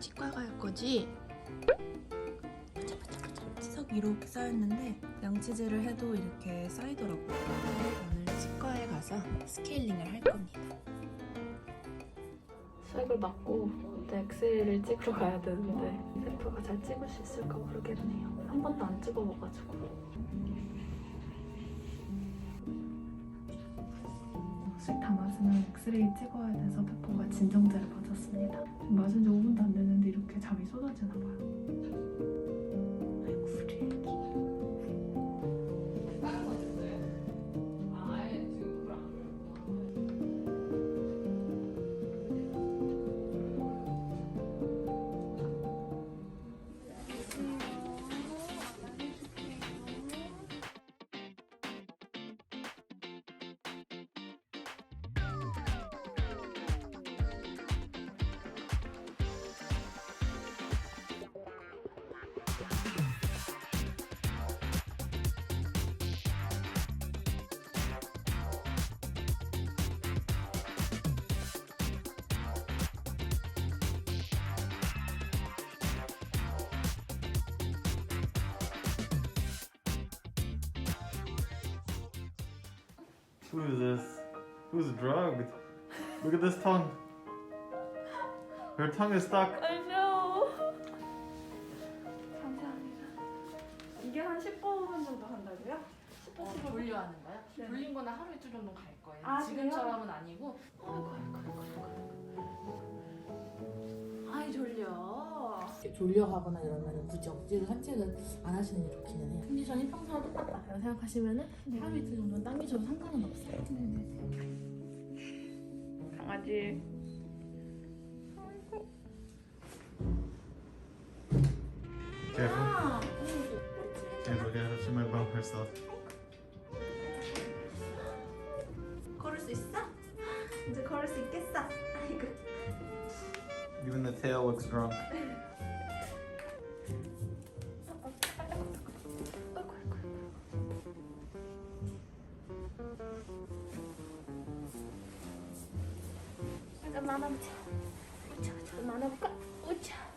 치과 갈 거지? 보자 보자 보자. 치석이 이렇게 쌓였는데 양치질을 해도 이렇게 쌓이더라고요. 오늘 치과에 가서 스케일링을 할 겁니다. 수액을 맞고 이제 엑스레이를 찍으러 가야 되는데 셀프가 잘 찍을 수 있을까 모르겠네요. 한 번도 안 찍어봐가지고. 수액 다 맞으면 엑스레이 찍어야 돼서 페퍼가 진정제를 맞았습니다. 맞은 지 5분도 안 됐는데 이렇게 잠이 쏟아지나 봐요. Who is this? Who's drugged? Look at this tongue. Her tongue is stuck. I know. 감사합니다. 이게 한 10분 정도 한다고요? 10분, 어, 15분? 분류하는 거야? 네. 불린 거는 하루 이틀 정도 갈 거예요. 아, 지금처럼은 아니고. 아이고, 아이고, 아 졸려. 졸려하거나 이러면 굳이 억지로 산책은 안 하시는 게 좋기는 해요. 컨디션이 평소와 똑같다 라고 생각하시면은 하루 이틀 정도는 당기셔도 상관은 없어요. 강아지. Careful. Careful, careful. She might bump herself. 걸을 수 있어? 이제 걸을 수 있겠어? 아이고. Even the tail looks drunk. 안아보자. 우차? 우차. Let's go.